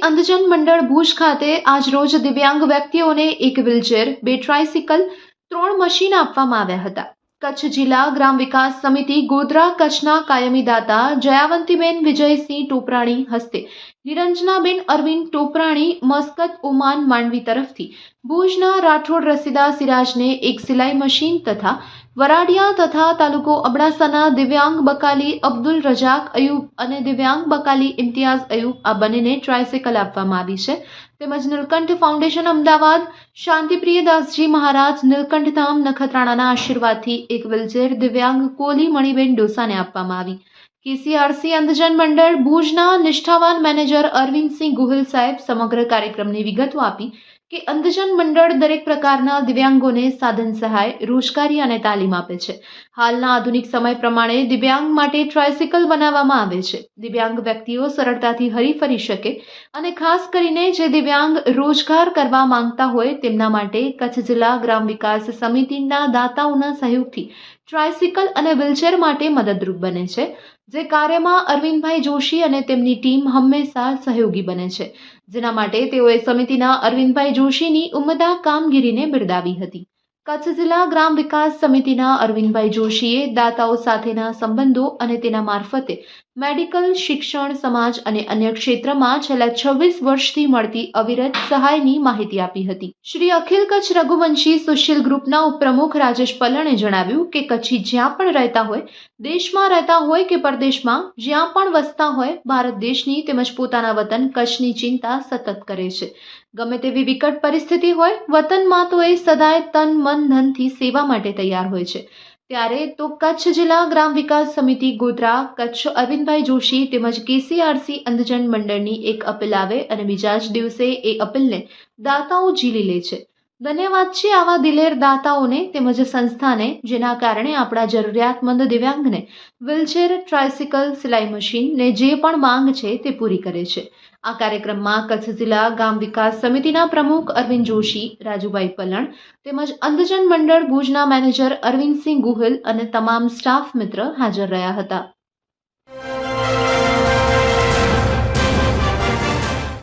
અંધજન મંડળ ભુજ ખાતે આજરોજ દિવ્યાંગ વ્યક્તિઓને એક વ્હીલચેર, બે ટ્રાયસિકલ, ત્રણ મશીન આપવામાં આવ્યા હતા. કચ્છ જિલ્લા ગ્રામ વિકાસ સમિતિ ગોધરા કચ્છના કાયમી દાતા જયાવંતીબેન વિજયસિંહ ટોપરાણી હસ્તે નિરંજનાબેન અરવિંદ ટોપરાણી મસ્કત ઓમાન માંડવી તરફથી ભુજના રાઠોડ રસીદા સિરાજને એક સિલાઈ મશીન તથા વરાડિયા તથા તાલુકો અબડાસાના દિવ્યાંગ બકાલી અબ્દુલ રજાક અયુબ અને દિવ્યાંગ બકાલી ઇમ્તિયાઝ અયુબ આ બંનેને ટ્રાયસિકલ આપવામાં આવી છે. તેમજ નીલકંઠ ફાઉન્ડેશન અમદાવાદ, શાંતિપ્રિય દાસજી મહારાજ, નીલકંઠધામ નખત્રાણાના આશીર્વાદથી એક વ્હીલચેર દિવ્યાંગ કોલી મણિબેન ડોસાને આપવામાં આવી. કેસીઆરસી અંધજન મંડળ ભુજના નિષ્ઠાવાન મેનેજર અરવિંદસિંહ ગુહિલ સાહેબ સમગ્ર કાર્યક્રમની વિગતો આપી. કે અંધજન મંડળ દરેક પ્રકારના દિવ્યાંગોને સાધન સહાય, રોજગારી અને તાલીમ આપે છે. હાલના આધુનિક સમય પ્રમાણે દિવ્યાંગ માટે ટ્રાયસિકલ બનાવવામાં આવે છે. દિવ્યાંગ વ્યક્તિઓ સરળતાથી હરીફરી શકે અને ખાસ કરીને જે દિવ્યાંગ રોજગાર કરવા માંગતા હોય તેમના માટે કચ્છ જિલ્લા ગ્રામ વિકાસ સમિતિના દાતાઓના સહયોગથી ટ્રાયસિકલ અને વ્હીલચેર માટે મદદરૂપ બને છે, જે કાર્યમાં અરવિંદભાઈ જોશી અને તેમની ટીમ હંમેશા સહયોગી બને છે. જેના માટે તેઓએ સમિતિના અરવિંદભાઈ જોશીની ઉમદા કામગીરીને બિરદાવી હતી. કચ્છ જિલ્લા ગ્રામ વિકાસ સમિતિના અરવિંદભાઈ જોશીએ દાતાઓ સાથેના સંબંધો અને તેના મારફતે મેડિકલ, શિક્ષણ, સમાજ અને અન્ય ક્ષેત્રમાં છેલ્લા છવ્વીસ વર્ષથી મળતી અવિરત સહાયની માહિતી આપી હતી. શ્રી અખિલ કચ્છ રઘુવંશી સોશિયલ ગ્રુપના ઉપપ્રમુખ રાજેશ પલણે જણાવ્યું કે કચ્છી જ્યાં પણ રહેતા હોય, દેશમાં રહેતા હોય કે પરદેશમાં, જ્યાં પણ વસતા હોય, ભારત દેશની તેમજ પોતાના વતન કચ્છની ચિંતા સતત કરે છે. ગમે તેવી વિકટ પરિસ્થિતિ હોય, વતનમાં તો એ સદાય તન, મન, ધનથી સેવા માટે તૈયાર હોય છે. ત્યારે તો કચ્છ જિલ્લા ગ્રામ વિકાસ સમિતિ ગોધરા, કચ્છ અરવિંદભાઈ જોશી તેમજ કેસીઆરસી અંધજન મંડળની એક અપીલ આવે અને બીજા જ દિવસે એ અપીલને દાતાઓ ઝીલી લે છે. ધન્યવાદ છે આવા દિલેર દાતાઓને તેમજ સંસ્થાને, જેના કારણે આપણા જરૂરિયાતમંદ દિવ્યાંગને વ્હીલચેર ટ્રાયસિકલ સિલાઈ મશીનને જે પણ માંગ છે તે પૂરી કરે છે. આ કાર્યક્રમમાં કચ્છ જિલ્લા ગામ વિકાસ સમિતિના પ્રમુખ અરવિંદ જોશી, રાજુભાઈ પલણ તેમજ અંધજન મંડળ ભુજના મેનેજર અરવિંદસિંહ ગુહિલ અને તમામ સ્ટાફ મિત્ર હાજર રહ્યા હતા.